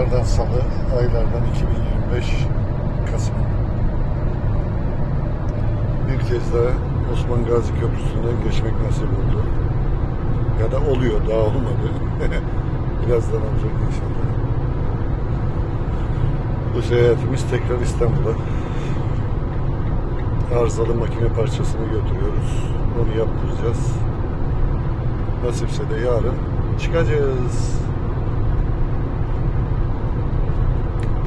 Günlerden salı, aylardan 2025 Kasım. Bir kez daha Osman Gazi Köprüsü'nden geçmek nasip oldu. Ya da oluyor, daha olmadı. Birazdan olacak inşallah. Bu seyahatimiz tekrar İstanbul'a. Arızalı makine parçasını götürüyoruz. Onu yaptıracağız. Nasipse de yarın çıkacağız.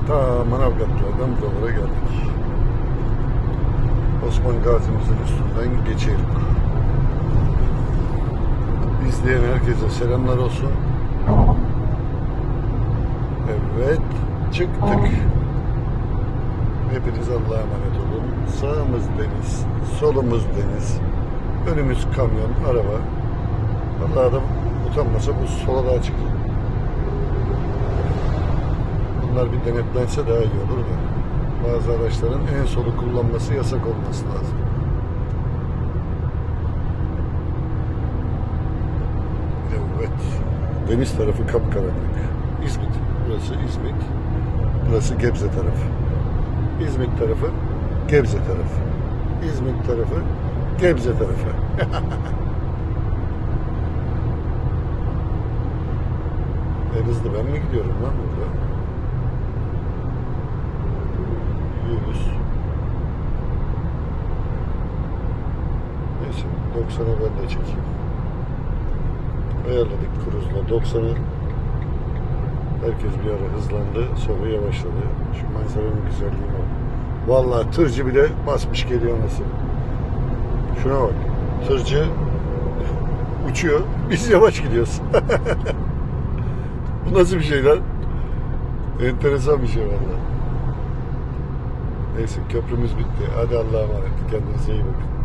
Ta Manavgatlar'dan buralara geldik. Osman Gazi'mizin üstünden geçelim. İzleyen herkese selamlar olsun. Evet, çıktık. Hepiniz Allah'a emanet olun. Sağımız deniz, solumuz deniz, önümüz kamyon, araba. Vallahi adam utanmasa bu sola daha çıkıyor. Bunlar bir denetlense daha iyi olur da. Bazı araçların en solu kullanması yasak olması lazım. Evet. Deniz tarafı kapkaranlık. İzmit. Burası İzmit. Burası Gebze tarafı. İzmit tarafı Gebze tarafı. İzmit tarafı Gebze tarafı. en hızlı ben mi gidiyorum lan burada? 100 Neyse 90'a ben de çekeyim. Ayarladık kruzla 90'ı Herkes bir ara hızlandı, sonra yavaşladı. Şu manzaranın güzelliğine bak. Vallahi tırcı bile basmış geliyor nasıl. Şuna bak. Tırcı uçuyor, biz yavaş gidiyoruz. Bu nasıl bir şey lan? Enteresan bir şey vallahi. Neyse köprümüz bitti. Hadi Allah'a emanet. Kendinize iyi bakın.